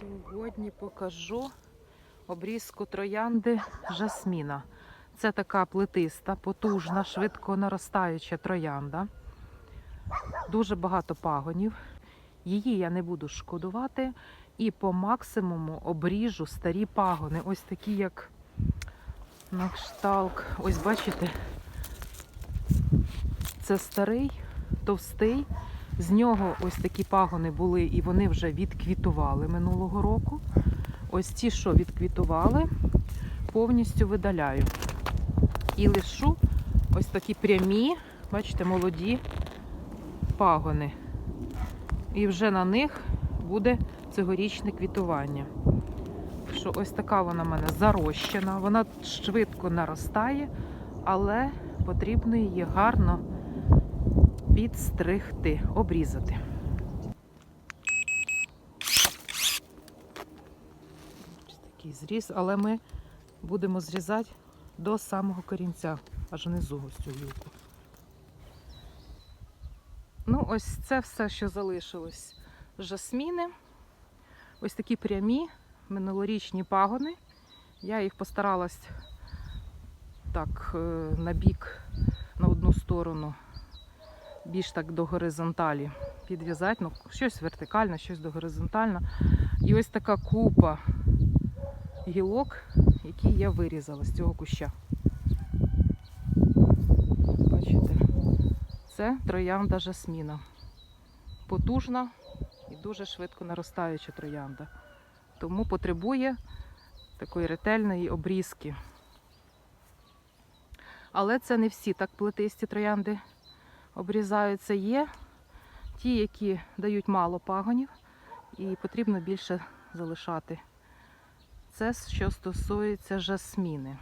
Сьогодні покажу обрізку троянди жасміна. Це така плетиста, потужна, швидко наростаюча троянда. Дуже багато пагонів. Її я не буду шкодувати і по максимуму обріжу старі пагони. Ось такі, як на кшталт. Ось бачите, це старий, товстий. З нього ось такі пагони були, і вони вже відквітували минулого року. Ось ті, що відквітували, повністю видаляю. І лишу ось такі прямі, бачите, молоді пагони. І вже на них буде цьогорічне квітування. Що ось така вона в мене зарощена, вона швидко наростає, але потрібно її гарно підстригти, обрізати. Такий зріз, але ми будемо зрізати до самого корінця, аж внизу ось цю гілку. Ну, ось це все, що залишилось жасміни. Ось такі прямі минулорічні пагони. Я їх постаралась так е, на бік, на одну сторону більш так до горизонталі підв'язати. Ну, щось вертикально, щось до горизонтально. І ось така купа гілок, які я вирізала з цього куща. Бачите? Це троянда жасміна. Потужна і дуже швидко наростаюча троянда. Тому потребує такої ретельної обрізки. Але це не всі так плетисті троянди обрізаються. Є ті, які дають мало пагонів, і потрібно більше залишати. Це що стосується жасміни.